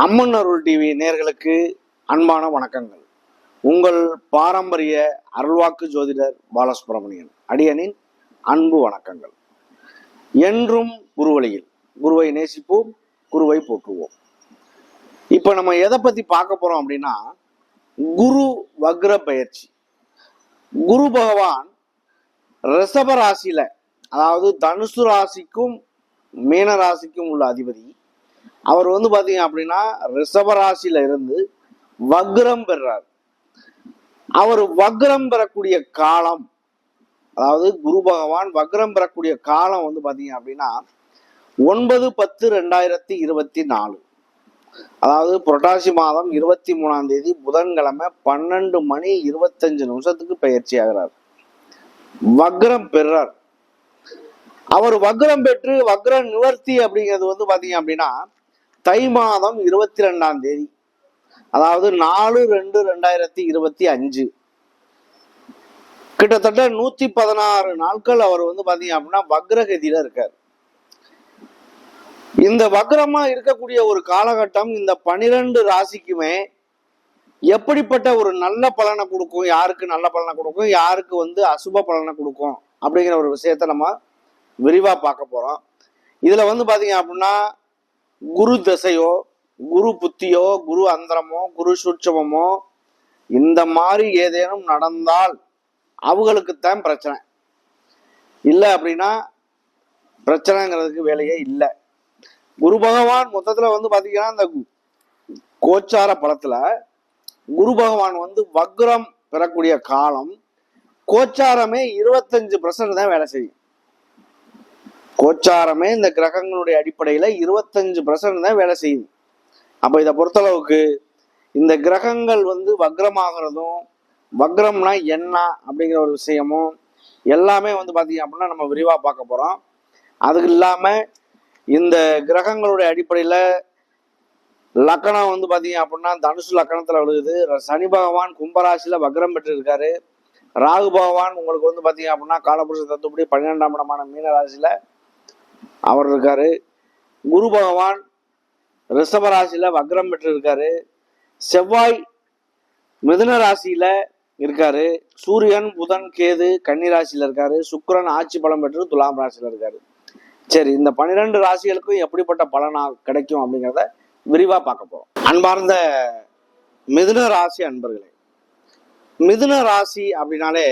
அம்மன் அருள் TV நேர்களுக்கு அன்பான வணக்கங்கள். உங்கள் பாரம்பரிய அருள்வாக்கு ஜோதிடர் பாலசுப்ரமணியன் அடியனின் அன்பு வணக்கங்கள். என்றும் குருவழியில் குருவை நேசிப்போம் குருவை போற்றுவோம். இப்போ நம்ம எதை பத்தி பார்க்க போறோம் அப்படின்னா குரு வக்ர பயிற்சி. குரு பகவான் ரிஷப ராசியில அதாவது தனுசு ராசிக்கும் மீன ராசிக்கும் உள்ள அதிபதி அவர் வந்து பாத்தீங்க அப்படின்னா ரிஷபராசியில இருந்து வக்ரம் பெறார். அவர் வக்ரம் பெறக்கூடிய காலம் அதாவது குரு பகவான் வக்ரம் பெறக்கூடிய காலம் வந்து பாத்தீங்க அப்படின்னா ஒன்பது பத்து ரெண்டாயிரத்தி இருபத்தி நாலு. அதாவது புரட்டாசி மாதம் இருபத்தி மூணாம் தேதி புதன்கிழமை பன்னெண்டு மணி இருபத்தஞ்சு நிமிஷத்துக்கு பயிற்சி ஆகிறார். வக்ரம் பெறார். அவர் வக்ரம் பெற்று வக்ர நிவர்த்தி அப்படிங்கிறது வந்து பாத்தீங்க அப்படின்னா தை மாதம் இருபத்தி ரெண்டாம் தேதி. அதாவது நாலு ரெண்டு ரெண்டாயிரத்தி இருபத்தி அஞ்சு. கிட்டத்தட்ட நூத்தி பதினாறு நாட்கள் அவர் வந்து பாத்தீங்க அப்படின்னா வக்ரகதியில இருக்கார். இந்த வக்ரமா இருக்கக்கூடிய ஒரு காலகட்டம் இந்த பனிரெண்டு ராசிக்குமே எப்படிப்பட்ட ஒரு நல்ல பலனை கொடுக்கும் யாருக்கு நல்ல பலனை கொடுக்கும் யாருக்கு வந்து அசுப பலனை கொடுக்கும் அப்படிங்கிற ஒரு விஷயத்த நம்ம விரிவா பார்க்க போறோம். இதுல வந்து பாத்தீங்க அப்படின்னா குரு தசையோ குரு புத்தியோ குரு அந்தரமோ குரு சூட்சமோ இந்த மாதிரி ஏதேனும் நடந்தால் அவங்களுக்குத்தான் பிரச்சனை. இல்லை அப்படின்னா பிரச்சனைங்கிறதுக்கு வேலையே இல்லை. குரு பகவான் மொத்தத்தில் வந்து பார்த்தீங்கன்னா இந்த கோச்சார படத்தில் குரு பகவான் வந்து வக்ரம் பெறக்கூடிய காலம் கோச்சாரமே இருபத்தஞ்சு பர்சன்ட் தான் வேலை செய்யும். கோச்சாரமே இந்த கிரகங்களுடைய அடிப்படையில் இருபத்தஞ்சு பர்சன்ட் தான் வேலை செய்யுது. அப்போ இதை பொறுத்தளவுக்கு இந்த கிரகங்கள் வந்து வக்ரமாகிறதும் வக்ரம்னா என்ன அப்படிங்கிற ஒரு விஷயமும் எல்லாமே வந்து பார்த்தீங்க அப்படின்னா நம்ம விரிவாக பார்க்க போகிறோம் அதுக்கு இல்லாமல் இந்த கிரகங்களுடைய அடிப்படையில் லக்கணம் வந்து பார்த்தீங்க அப்படின்னா தனுசு லக்கணத்தில் விழுகுது சனி பகவான் கும்பராசியில் வக்ரம் பெற்றிருக்காரு. ராகு பகவான் உங்களுக்கு வந்து பார்த்தீங்க அப்படின்னா காலபுருஷ தத்துப்படி பன்னிரெண்டாம் இடமான மீன ராசியில அவர் இருக்காரு. குரு பகவான் ரிஷபராசியில வக்ரம் பெற்று இருக்காரு செவ்வாய் மிதுன ராசியில இருக்காரு. சூரியன் புதன் கேது கன்னி ராசியில் இருக்காரு. சுக்கிரன் ஆட்சி பலம் பெற்று துலாம் ராசியில இருக்காரு. சரி இந்த பன்னிரெண்டு ராசிகளுக்கும் எப்படிப்பட்ட பலனா கிடைக்கும் அப்படிங்கிறத விரிவா பார்க்க போறோம். அன்பார்ந்த மிதுன ராசி அன்பர்களே மிதுன ராசி அப்படின்னாலே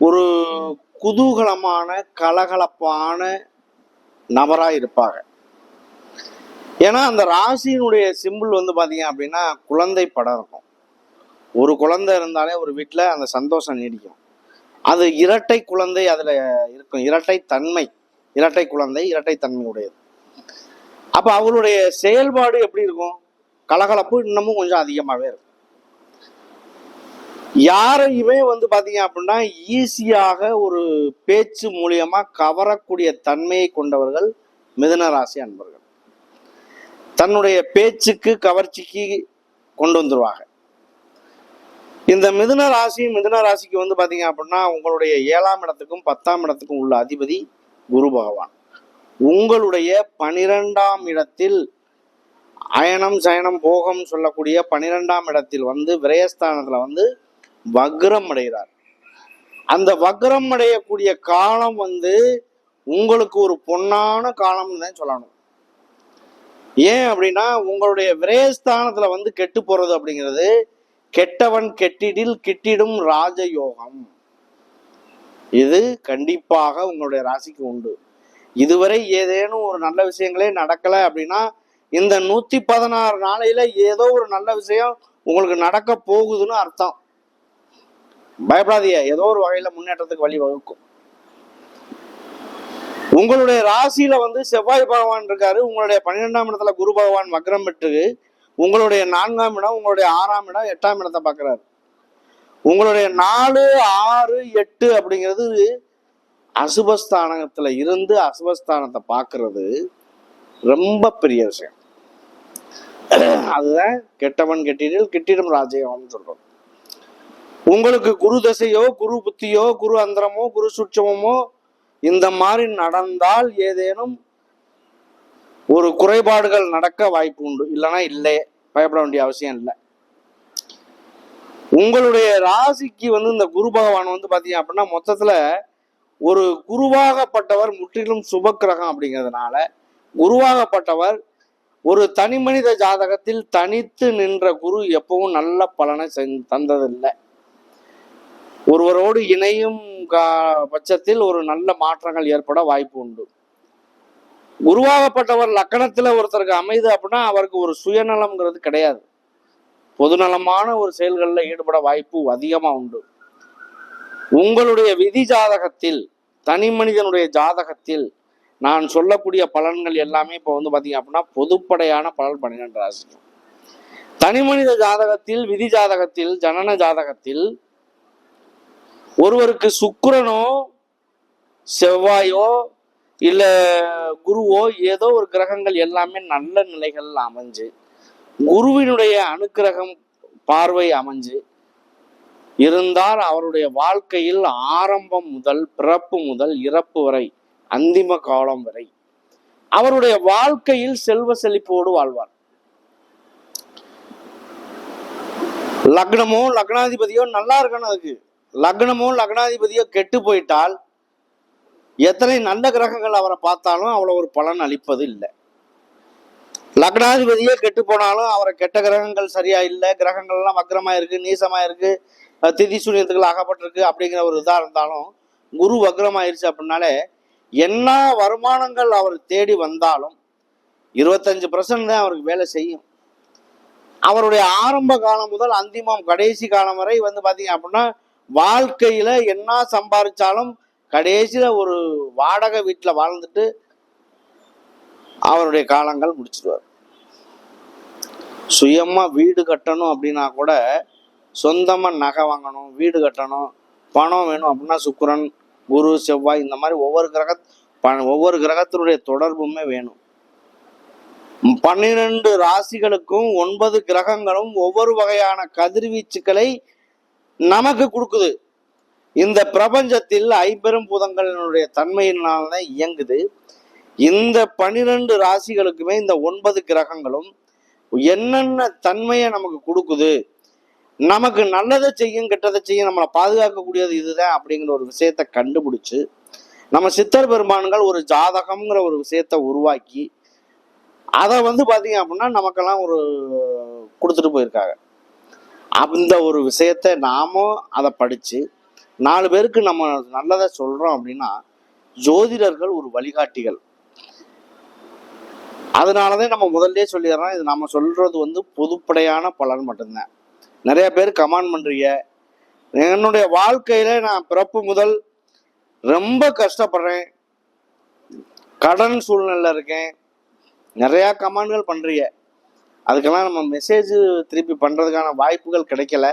ஒரு குதூகலமான கலகலப்பான நபராக இருப்பாங்க ஏன்னா அந்த ராசியினுடைய சிம்பிள் வந்து பார்த்தீங்க அப்படின்னா குழந்தை படம் இருக்கும். ஒரு குழந்தை இருந்தாலே ஒரு வீட்டில் அந்த சந்தோஷம் நீடிக்கும். அது இரட்டை குழந்தை அதில் இருக்கும். இரட்டை தன்மை. இரட்டை குழந்தை இரட்டை தன்மை உடையது அப்ப அவளுடைய செயல்பாடு எப்படி இருக்கும்? கலகலப்பு இன்னமும் கொஞ்சம் அதிகமாகவே இருக்கும். யாரையுமே வந்து பாத்தீங்க அப்படின்னா ஈஸியாக ஒரு பேச்சு மூலியமா கவரக்கூடிய தன்மையை கொண்டவர்கள் மிதுன ராசி அன்பர்கள். தன்னுடைய பேச்சுக்கு கவர்ச்சிக்கு கொண்டு வந்துருவாங்க. இந்த மிதுன ராசி மிதுன ராசிக்கு வந்து பாத்தீங்க அப்படின்னா உங்களுடைய ஏழாம் இடத்துக்கும் பத்தாம் இடத்துக்கும் உள்ள அதிபதி குரு பகவான். உங்களுடைய பனிரெண்டாம் இடத்தில் அயனம் சயனம் போகம் சொல்லக்கூடிய பனிரெண்டாம் இடத்தில் வந்து விரயஸ்தானத்துல வந்து வக்ரம் அடைகிறார் அந்த வக்ரம் அடையக்கூடிய காலம் வந்து உங்களுக்கு ஒரு பொன்னான காலம்னு தான் சொல்லணும். ஏன் அப்படின்னா உங்களுடைய விரயஸ்தானத்துல வந்து கெட்டு போறது அப்படிங்கிறது கெட்டவன் கெட்டிடில் கிட்டிடும் ராஜயோகம். இது கண்டிப்பாக உங்களுடைய ராசிக்கு உண்டு. இதுவரை ஏதேனும் ஒரு நல்ல விஷயங்களே நடக்கல அப்படின்னா இந்த நூத்தி பதினாறு நாளையில ஏதோ ஒரு நல்ல விஷயம் உங்களுக்கு நடக்க போகுதுன்னு அர்த்தம். பயப்படாதீங்க. ஏதோ ஒரு வகையில முன்னேற்றத்துக்கு வழி வகுக்கும். உங்களுடைய ராசியில வந்து செவ்வாய் பகவான் இருக்காரு. உங்களுடைய பன்னிரெண்டாம் இடத்துல குரு பகவான் வக்ரம் பெற்று உங்களுடைய நான்காம் இடம் உங்களுடைய ஆறாம் இடம் எட்டாம் இடத்தை பார்க்குறாரு. உங்களுடைய நாலு ஆறு எட்டு அப்படிங்கிறது அசுபஸ்தானத்துல இருந்து அசுபஸ்தானத்தை பார்க்கிறது ரொம்ப பெரிய விஷயம். அதுதான் கெட்டவன் கெட்டிடில் கிட்டிடம் ராஜயோகம்னு சொல்றோம். உங்களுக்கு குரு தசையோ குரு புத்தியோ குரு அந்தரமோ குரு சுட்சமோ இந்த மாதிரி நடந்தால் ஏதேனும் ஒரு குறைபாடுகள் நடக்க வாய்ப்பு உண்டு. இல்லைன்னா இல்லை. பயப்பட வேண்டிய அவசியம் இல்லை. உங்களுடைய ராசிக்கு வந்து இந்த குரு பகவான் வந்து பாத்தீங்க அப்படின்னா மொத்தத்துல ஒரு குருவாகப்பட்டவர் முற்றிலும் சுபக்கிரகம் அப்படிங்கிறதுனால குருவாகப்பட்டவர் ஒரு தனி மனித ஜாதகத்தில் தனித்து நின்ற குரு எப்பவும் நல்ல பலனை தந்ததில்லை. ஒருவரோடு இணையும் கா- பட்சத்தில் ஒரு நல்ல மாற்றங்கள் ஏற்பட வாய்ப்பு உண்டு. உருவாகப்பட்டவர் லக்கணத்துல ஒருத்தருக்கு அமைது அப்படின்னா அவருக்கு ஒரு சுயநலம்ங்கிறது கிடையாது. பொதுநலமான ஒரு செயல்களில் ஈடுபட வாய்ப்பு அதிகமா உண்டு. உங்களுடைய விதி ஜாதகத்தில் தனி மனிதனுடைய ஜாதகத்தில் நான் சொல்லக்கூடிய பலன்கள் எல்லாமே இப்போ வந்து பார்த்தீங்க அப்படின்னா பொதுப்படையான பலன் பன்னிரெண்டு ராசிக்கும் தனி மனித ஜாதகத்தில் விதி ஜாதகத்தில் ஜனன ஜாதகத்தில் ஒருவருக்கு சுக்கரனோ செவ்வாயோ இல்ல குருவோ ஏதோ ஒரு கிரகங்கள் எல்லாமே நல்ல நிலைகள் அமைஞ்சு குருவினுடைய அனுக்கிரகம் பார்வை அமைஞ்சு இருந்தால் அவருடைய வாழ்க்கையில் ஆரம்பம் முதல் பிறப்பு முதல் இறப்பு வரை அந்திம காலம் வரை அவருடைய வாழ்க்கையில் செல்வ செழிப்போடு வாழ்வார். லக்னமோ லக்னாதிபதியோ நல்லா இருக்கணும் அதுக்கு. லக்னமோ லக்னாதிபதியோ கெட்டு போயிட்டால் எத்தனை நல்ல கிரகங்கள் அவரை பார்த்தாலும் அவ்வளவு ஒரு பலன் அளிப்பது இல்லை. லக்னாதிபதியே கெட்டு போனாலும் அவரை கெட்ட கிரகங்கள் சரியா இல்லை கிரகங்கள்லாம் வக்ரமா இருக்கு நீசமா இருக்கு திதி சூரியத்துக்குள்ள அகப்பட்டிருக்கு அப்படிங்கிற ஒரு இதாக இருந்தாலும் குரு வக்ரமாயிருச்சு அப்படின்னாலே என்ன வருமானங்கள் அவர் தேடி வந்தாலும் இருபத்தஞ்சு பர்சன்ட் தான் அவருக்கு வேலை செய்யும். அவருடைய ஆரம்ப காலம் முதல் அந்திமம் கடைசி காலம் வரை வந்து பார்த்தீங்க அப்படின்னா வாழ்க்கையில என்ன சம்பாதிச்சாலும் கடைசியில ஒரு வாடகை வீட்டில் வாழ்ந்துட்டு அவருடைய காலங்கள் முடிச்சிடுவார் சுயமா வீடு கட்டணும் அப்படின்னா கூட சொந்தமா நகை வாங்கணும் வீடு கட்டணும் பணம் வேணும் அப்படின்னா சுக்கரன் குரு செவ்வாய் இந்த மாதிரி ஒவ்வொரு கிரக ஒவ்வொரு கிரகத்தினுடைய தொடர்புமே வேணும். பன்னிரண்டு ராசிகளுக்கும் ஒன்பது கிரகங்களும் ஒவ்வொரு வகையான கதிர்வீச்சுக்களை நமக்கு கொடுக்குது. இந்த பிரபஞ்சத்தில் ஐம்பெரும் பூதங்களினுடைய தன்மையினால்தான் இயங்குது. இந்த பனிரெண்டு ராசிகளுக்குமே இந்த ஒன்பது கிரகங்களும் என்னென்ன தன்மையை நமக்கு கொடுக்குது நமக்கு நல்லதை செய்யும் கெட்டதை செய்யும் நம்மளை பாதுகாக்கக்கூடியது இதுதான் அப்படிங்கிற ஒரு விஷயத்த கண்டுபிடிச்சு நம்ம சித்தர் பெருமான்கள் ஒரு ஜாதகம்ங்கிற ஒரு விஷயத்த உருவாக்கி அதை வந்து பார்த்தீங்க அப்படின்னா நமக்கெல்லாம் ஒரு கொடுத்துட்டு போயிருக்காங்க. அந்த ஒரு விஷயத்தை நாமும் அதை படித்து நாலு பேருக்கு நம்ம நல்லதை சொல்கிறோம் அப்படின்னா ஜோதிடர்கள் ஒரு வழிகாட்டிகள். அதனாலதான் நம்ம முதல்ல சொல்லிடுறோம் இது நம்ம சொல்றது வந்து பொதுப்படையான பலன் மட்டும்தான். நிறைய பேர் கமாண்ட் பண்றீங்க. என்னுடைய வாழ்க்கையில நான் பிறப்பு முதல் ரொம்ப கஷ்டப்படுறேன். கடன் சூழ்நிலை இருக்கேன். நிறைய கமாண்ட்கள் பண்றீங்க. அதுக்கெல்லாம் நம்ம மெசேஜ் திருப்பி பண்ணுறதுக்கான வாய்ப்புகள் கிடைக்கல.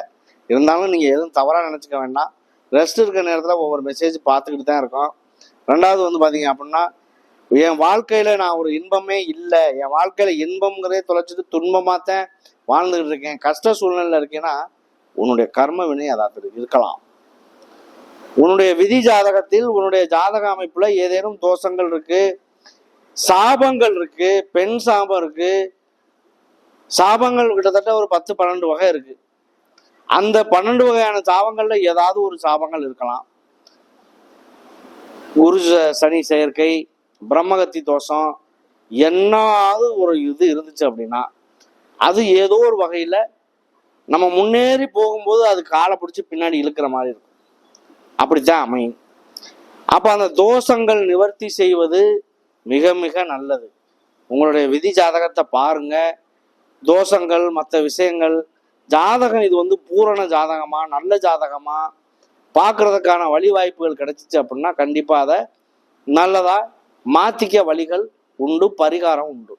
இருந்தாலும் நீங்கள் எதுவும் தவறாக நினச்சிக்க வேண்டாம். ரெஸ்ட் இருக்க நேரத்தில் ஒவ்வொரு மெசேஜ் பார்த்துக்கிட்டு தான் இருக்கோம். ரெண்டாவது வந்து பார்த்தீங்க அப்படின்னா என் வாழ்க்கையில் நான் ஒரு இன்பமே இல்லை. என் வாழ்க்கையில் இன்பம்ங்கிறதே தொலைச்சிட்டு துன்பமாத்தான் வாழ்ந்துக்கிட்டு இருக்கேன். கஷ்ட சூழ்நிலையில் இருக்கேன்னா உன்னுடைய கர்ம வினை அதாவது இருக்கலாம். உன்னுடைய விதி ஜாதகத்தில் உன்னுடைய ஜாதக அமைப்பில் ஏதேனும் தோஷங்கள் இருக்குது சாபங்கள் இருக்குது பெண் சாபம் இருக்குது சாபங்கள் கிட்டத்தட்ட ஒரு பத்து பன்னெண்டு வகை இருக்கு. அந்த பன்னெண்டு வகையான சாபங்கள்ல ஏதாவது ஒரு சாபங்கள் இருக்கலாம். குரு சனி செயற்கை பிரம்மகத்தி தோஷம் என்னாவது ஒரு இது இருந்துச்சு அப்படின்னா அது ஏதோ ஒரு வகையில நம்ம முன்னேறி போகும்போது அது காலை பிடிச்சி பின்னாடி இழுக்கிற மாதிரி இருக்கும். அப்படித்தான் அமையும். அப்ப அந்த தோஷங்கள் நிவர்த்தி செய்வது மிக மிக நல்லது. உங்களுடைய விதி ஜாதகத்தை பாருங்க. தோஷங்கள் மற்ற விஷயங்கள். ஜாதகம் இது வந்து பூரண ஜாதகமா நல்ல ஜாதகமா? பார்க்கறதுக்கான வழி வாய்ப்புகள் கிடைச்சிச்சு அப்படின்னா கண்டிப்பாக அதை நல்லதா மாத்திக்க வழிகள் உண்டு பரிகாரம் உண்டு.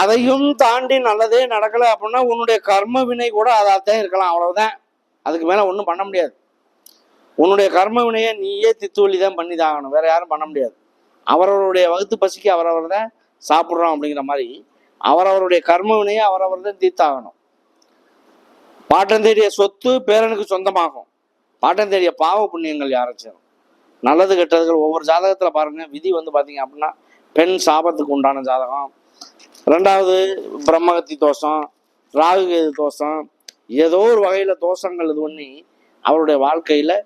அதையும் தாண்டி நல்லதே நடக்கலை அப்படின்னா உன்னுடைய கர்ம வினை கூட அதாத்தான் இருக்கலாம் அவ்வளவுதான். அதுக்கு மேலே ஒன்றும் பண்ண முடியாது. உன்னுடைய கர்ம வினையை நீயே தித்துவலி தான் பண்ணி தான் ஆகணும் வேற யாரும் பண்ண முடியாது. அவரவருடைய வகுத்து பசிக்கு அவரவர் தான் சாப்பிட்றோம் அப்படிங்கிற மாதிரி அவரவருடைய கர்மவினையை அவரவர் தான் தீர்த்தாகணும். பாட்டம் தேடிய சொத்து பேரனுக்கு சொந்தமாகும். பாட்டம் தேடிய பாவ புண்ணியங்கள் யாராச்சும் நல்லது கெட்டதுகள் ஒவ்வொரு ஜாதகத்தில் பாருங்க. விதி வந்து பார்த்தீங்க அப்படின்னா பெண் சாபத்துக்கு உண்டான ஜாதகம். ரெண்டாவது பிரம்மகத்தி தோஷம் ராகுகேது தோஷம். ஏதோ ஒரு வகையில் தோஷங்கள் இது பண்ணி அவருடைய வாழ்க்கையில்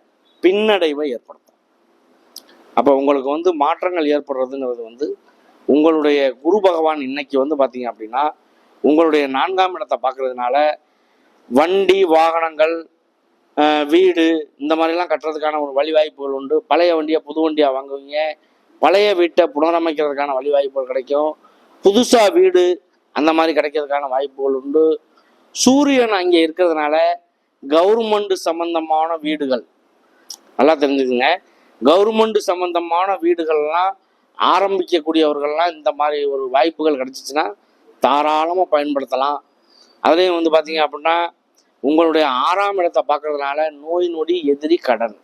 பின்னடைவை ஏற்படுத்தும். அப்போ உங்களுக்கு வந்து மாற்றங்கள் ஏற்படுறதுங்கிறது வந்து உங்களுடைய குரு பகவான் இன்னைக்கு வந்து பார்த்தீங்க அப்படின்னா உங்களுடைய நான்காம் இடத்தை பார்க்கறதுனால வண்டி வாகனங்கள் வீடு இந்த மாதிரிலாம் கட்டுறதுக்கான ஒரு வழிவாய்ப்புகள் உண்டு. பழைய வண்டியை புது வண்டியாக வாங்குவீங்க. பழைய வீட்டை புனரமைக்கிறதுக்கான வழிவாய்ப்புகள் கிடைக்கும். புதுசாக வீடு அந்த மாதிரி கிடைக்கிறதுக்கான வாய்ப்புகள் உண்டு. சூரியன் அங்கே இருக்கிறதுனால கவர்மெண்ட் சம்பந்தமான வீடுகள் நல்லா தெரிஞ்சுக்குங்க. கவர்மெண்ட் சம்பந்தமான வீடுகள்லாம் ஆரம்பிக்கக்கூடியவர்கள்லாம் இந்த மாதிரி ஒரு வாய்ப்புகள் கிடச்சிச்சின்னா தாராளமாக பயன்படுத்தலாம். அதுலேயும் வந்து பார்த்தீங்க அப்படின்னா உங்களுடைய ஆறாம் இடத்தை பார்க்கறதுனால நோய் நொடி எதிரி கடன்.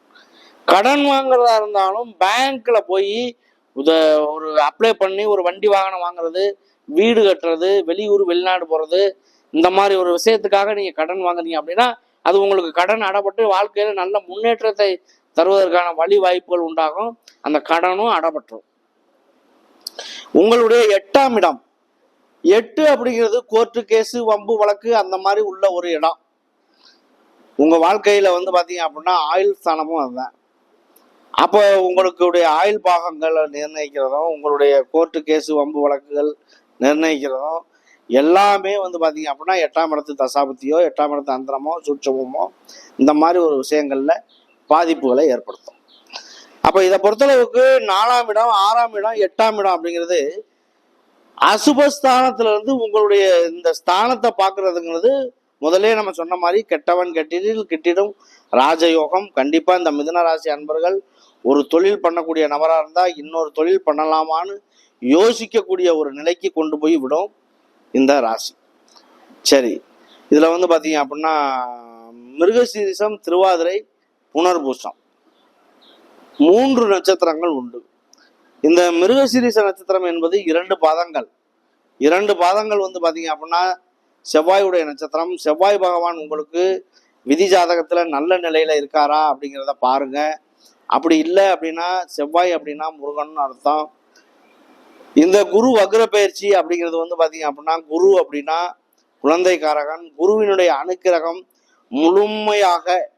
கடன் வாங்குறதா இருந்தாலும் பேங்க்ல போய் உத ஒரு அப்ளை பண்ணி ஒரு வண்டி வாகனம் வாங்குறது வீடு கட்டுறது வெளியூர் வெளிநாடு போகிறது இந்த மாதிரி ஒரு விஷயத்துக்காக நீங்கள் கடன் வாங்குறீங்க அப்படின்னா அது உங்களுக்கு கடன் அடப்பட்டு வாழ்க்கையில் நல்ல முன்னேற்றத்தை தருவதற்கான வழி வாய்ப்புகள் உண்டாகும். அந்த கடனும் அடப்பட்டுரும். உங்களுடைய எட்டாம் இடம். எட்டு அப்படிங்கிறது கோர்ட்டு கேஸு வம்பு வழக்கு அந்த மாதிரி உள்ள ஒரு இடம். உங்கள் வாழ்க்கையில் வந்து பார்த்தீங்க அப்படின்னா ஆயுள் ஸ்தானமும் அதுதான். அப்போ உங்களுடைய ஆயுள் பாகங்களை நிர்ணயிக்கிறதும் உங்களுடைய கோர்ட்டு கேஸு வம்பு வழக்குகள் நிர்ணயிக்கிறதும் எல்லாமே வந்து பார்த்தீங்க அப்படின்னா எட்டாம் இடத்து தசாபத்தியோ எட்டாம் இடத்து அந்தரமோ சூட்சமோ இந்த மாதிரி ஒரு விஷயங்களில் பாதிப்புகளை ஏற்படுத்தும். அப்போ இதை பொறுத்தளவுக்கு நாலாம் இடம் ஆறாம் இடம் எட்டாம் இடம் அப்படிங்கிறது அசுபஸ்தானத்துல இருந்து உங்களுடைய இந்த ஸ்தானத்தை பார்க்கறதுங்கிறது முதலே நம்ம சொன்ன மாதிரி கெட்டவன் கெட்டிடில் கிட்டிடும் ராஜயோகம். கண்டிப்பாக இந்த மிதுன ராசி அன்பர்கள் ஒரு தொழில் பண்ணக்கூடிய நபராக இருந்தால் இன்னொரு தொழில் பண்ணலாமான்னு யோசிக்கக்கூடிய ஒரு நிலைக்கு கொண்டு போய் விடும் இந்த ராசி. சரி இதில் வந்து பார்த்தீங்க அப்படின்னா மிருகசீரிசம் திருவாதிரை புனர்பூசம். மூன்று நட்சத்திரங்கள் உண்டு. இந்த மிருகசீரிச நட்சத்திரம் என்பது இரண்டு பாதங்கள். இரண்டு பாதங்கள் வந்து பார்த்தீங்க அப்படின்னா செவ்வாயுடைய நட்சத்திரம். செவ்வாய் பகவான் உங்களுக்கு விதி ஜாதகத்தில் நல்ல நிலையில் இருக்காரா அப்படிங்கிறத பாருங்க. அப்படி இல்லை அப்படின்னா செவ்வாய் அப்படின்னா முருகன் அர்த்தம். இந்த குரு வக்ர பயிற்சி அப்படிங்கிறது வந்து பார்த்தீங்க அப்படின்னா குரு அப்படின்னா குழந்தைக்காரகன். குருவினுடைய அனுக்கிரகம் முழுமையாக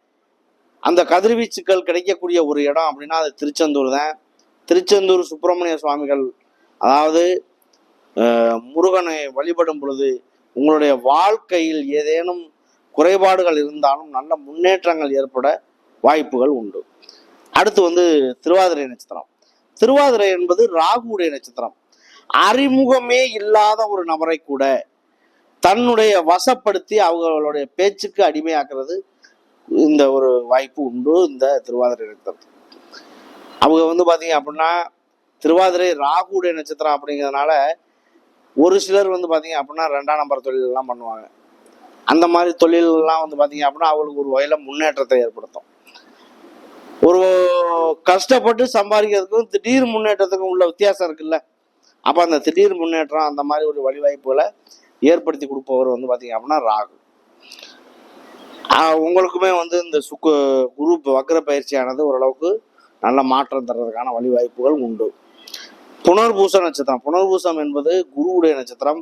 அந்த கதிர்வீச்சுக்கள் கிடைக்கக்கூடிய ஒரு இடம் அப்படின்னா அது திருச்செந்தூர் தான். திருச்செந்தூர் சுப்பிரமணிய சுவாமிகள் அதாவது முருகனை வழிபடும் பொழுது உங்களுடைய வாழ்க்கையில் ஏதேனும் குறைபாடுகள் இருந்தாலும் நல்ல முன்னேற்றங்கள் ஏற்பட வாய்ப்புகள் உண்டு. அடுத்து வந்து திருவாதிரை நட்சத்திரம். திருவாதிரை என்பது ராகுடைய நட்சத்திரம். அறிமுகமே இல்லாத ஒரு நபரை கூட தன்னுடைய வசப்படுத்தி அவங்களுடைய பேச்சுக்கு அடிமையாக்குறது இந்த ஒரு வாய்ப்பு உண்டு இந்த திருவாதிரை நட்சத்திரத்துக்கு அவங்க வந்து பாத்தீங்க அப்படின்னா திருவாதிரை ராகுடைய நட்சத்திரம் அப்படிங்கிறதுனால ஒரு சிலர் வந்து பாத்தீங்க அப்படின்னா ரெண்டாம் நம்பர் தொழில் எல்லாம் பண்ணுவாங்க. அந்த மாதிரி தொழிலெல்லாம் வந்து பாத்தீங்க அப்படின்னா அவங்களுக்கு ஒரு வகையில முன்னேற்றத்தை ஏற்படுத்தும். ஒரு கஷ்டப்பட்டு சம்பாதிக்கிறதுக்கும் திடீர் முன்னேற்றத்துக்கும் உள்ள வித்தியாசம் இருக்குல்ல? அப்ப அந்த திடீர் முன்னேற்றம் அந்த மாதிரி ஒரு வழிவாய்ப்புகளை ஏற்படுத்தி கொடுப்பவர் வந்து பாத்தீங்க அப்படின்னா ராகு. உங்களுக்குமே வந்து இந்த சுக்கு குரு வக்ர பயிற்சியானது ஓரளவுக்கு நல்ல மாற்றம் தர்றதுக்கான வழிவாய்ப்புகள் உண்டு. புனர்பூச நட்சத்திரம். புனர்பூசம் என்பது குருவுடைய நட்சத்திரம்.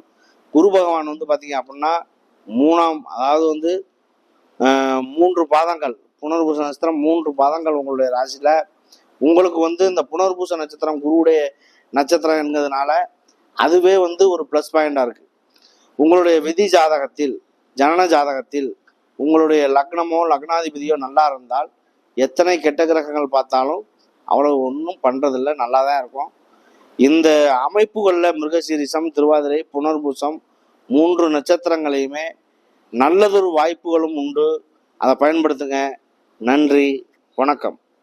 குரு பகவான் வந்து பார்த்தீங்க அப்படின்னா மூணாம் அதாவது வந்து மூன்று பாதங்கள். புனர்பூச நட்சத்திரம் மூன்று பாதங்கள் உங்களுடைய ராசியில். உங்களுக்கு வந்து இந்த புனர்பூச நட்சத்திரம் குருவுடைய நட்சத்திரம் என்கிறதுனால அதுவே வந்து ஒரு ப்ளஸ் பாயிண்டாக இருக்குது உங்களுடைய விதி ஜாதகத்தில் ஜனன ஜாதகத்தில் உங்களுடைய லக்னமோ லக்னாதிபதியோ நல்லா இருந்தால் எத்தனை கெட்ட கிரகங்கள் பார்த்தாலும் அவ்வளவு ஒன்றும் பண்ணுறதில்ல நல்லா தான் இருக்கும். இந்த அமைப்புகளில் மிருகசீரிசம் திருவாதிரை புனர்பூசம் மூன்று நட்சத்திரங்களையுமே நல்லதொரு வாய்ப்புகளும் உண்டு. அதை பயன்படுத்துங்க. நன்றி. வணக்கம்.